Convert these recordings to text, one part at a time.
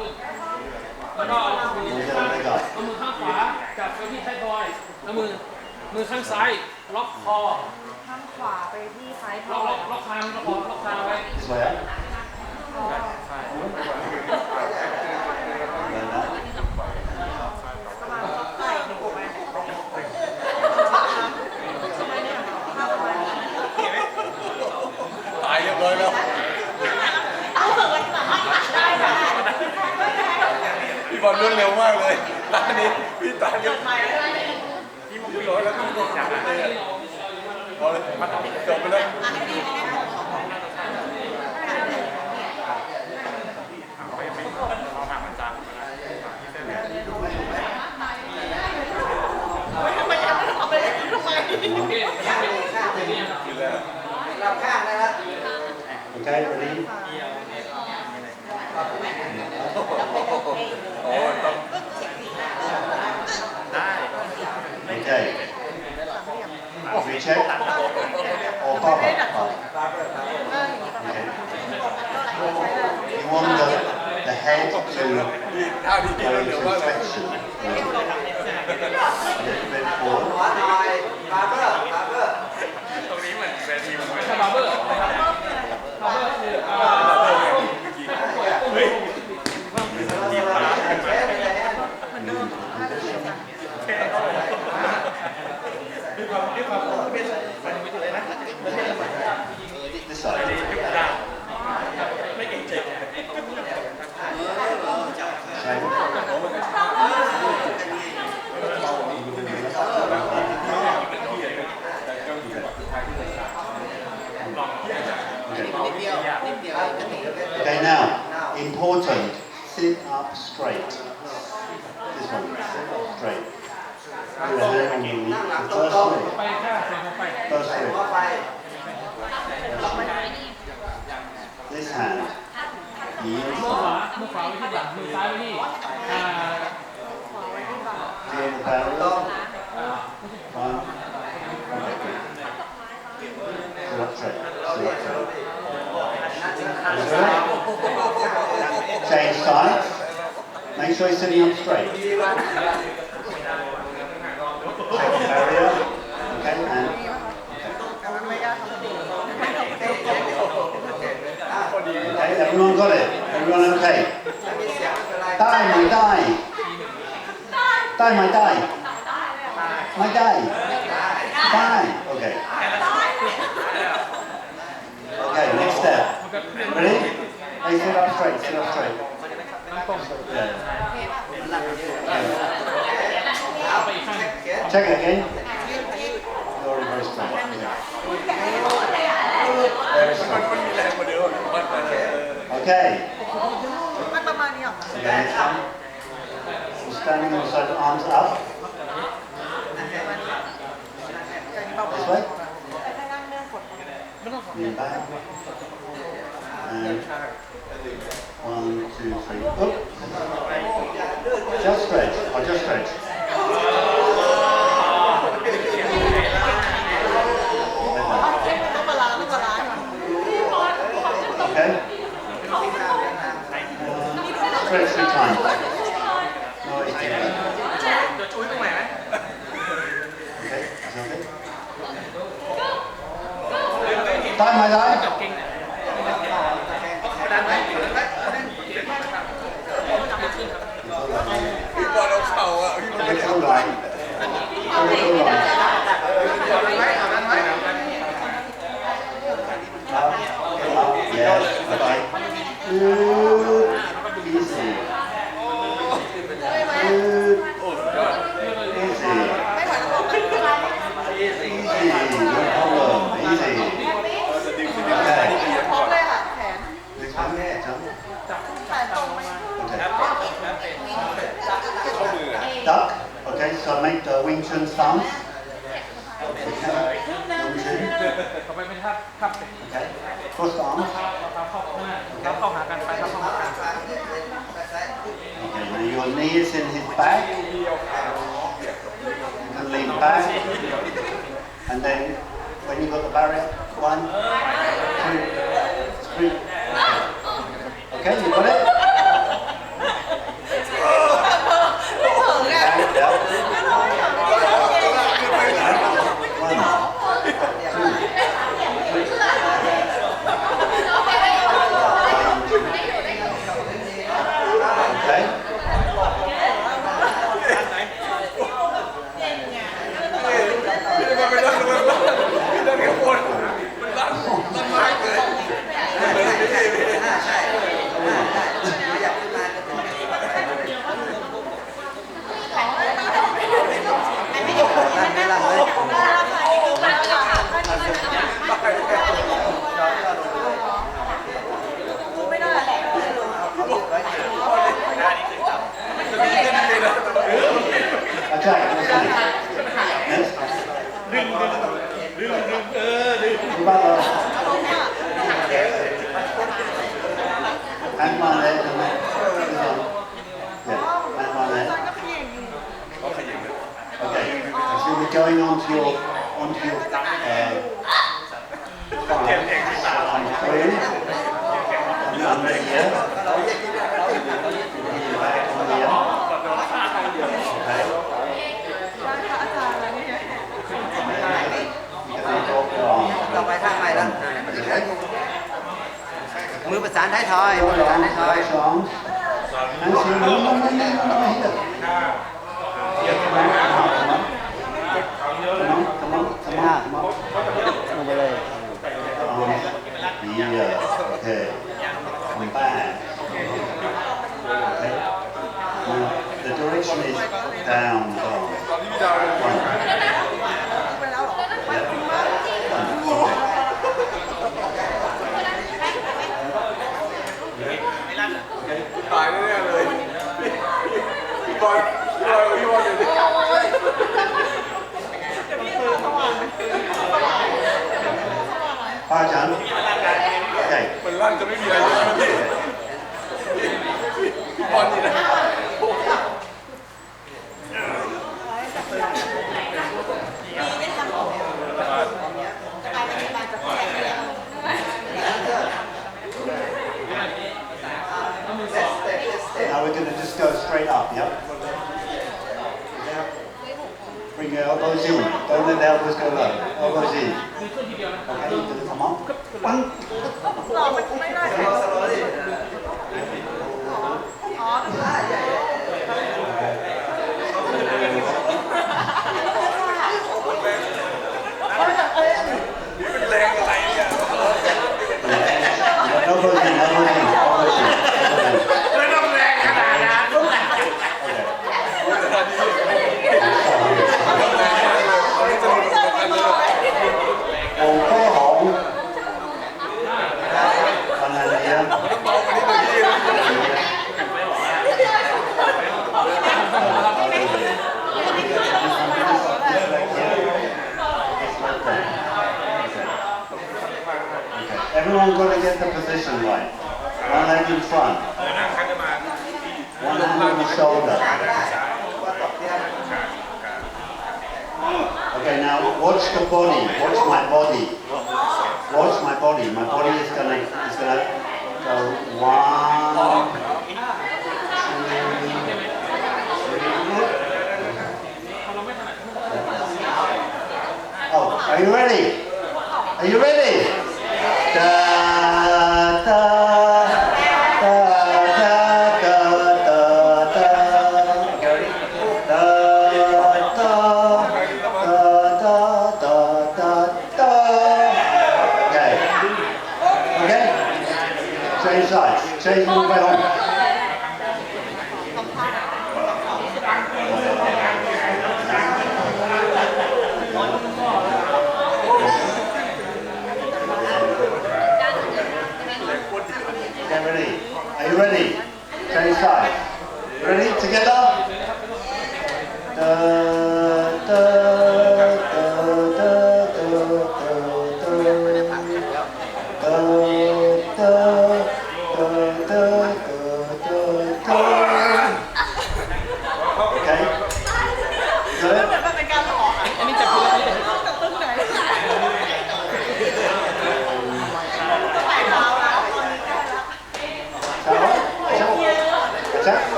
ขึ้นแล้วก็เอามือมือจะข้างไปก่อนเอามือข้างขวาจับไปที่ท้ายทอยแล้วมือมือข้างซ้ายล็อกคอข้างขวาไปที่ท้ายทล็ออกล็อกล็อกคางล็อกคอล็อกคางไว้ This way up. เดินนะ ประมาณล็อกไหล่ถูกไหมทำไมเนี่ยข้างประมาณนี้ ตายเรียบร้อยแล้ว เอาเถอะมันสามารถได้ได้ พี่บอลรว ดเร็วมากเลยร้านนี้พี่ตายเรียบใหม่ได้พี่ร้อยแล้วพี่บอกจับเลยอะเอาเลยจบไปเลย โอ้ก็แบบ You want the the head to go to inspection a little bit forward ตรงนี้เหมือนเวทีมวย เฮ้ย Okay, now, important, sit up straight. This one, sit up straight. Put your hand on your knee, the first ไป rib, ข้างใส่เข้าไป first rib. This hand, the มือข inside, วามือขวาไว้ที่บ่ามือซ้ายไว้ที่อ่า enjoy sitting up straight? Area. Okay, okay, everyone got it? Everyone okay? Die, my die! Die, my die! My die! Die! Okay. Okay, next step. Ready? Hey, sit up straight, sit up straight. Check it again. No Okay. So standing on side, arms up. This way. Back. One, two, three. Oh. Just stretch. I just stretch. Time my life. ต่อไปเป็นท่าทับเตะ okay. Cross the arms. เท้าเอาเท้าเข้าข้างหน้าเท้าเข้าหากันไปเท้าเข้าหากัน Okay, now your knee is in his back. You can lean back. And then when you got the barrier, one, two, three. Okay, you got it? quý lượng nghĩa ต่อไปทางใหม่ละมือประสานได้ทอยมือประสานได้ทอย ร่างจะไม่มีอายุพี่พี่บอลนี่นะเราจะ just go straight up yeah? Yeah. Bring your elbows in then the elbows go up. Elbows in. Okay, do the come on. One. front. One hand on the shoulder. Okay, now watch the body. Watch my body. Watch my body. My body is gonna is gonna go one, two, three. Oh, are you ready? Are you ready?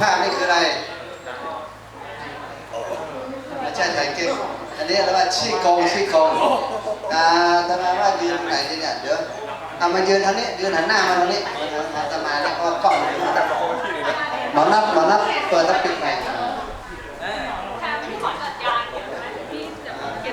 ผ้านี่คืออะไรไม่ใช่ถ่ายเก่งอันนี้เรียกว่าชี้โกงชี้โกงอ่าทำไมว่ายืนไหนเนี่ยเดี๋ยวเอามายืนทางนี้ยืนหันหน้ามาทางนี้มาทางมาตมาแล้วก็กล้องหมอนับหมอนับเปิดแล้วปิด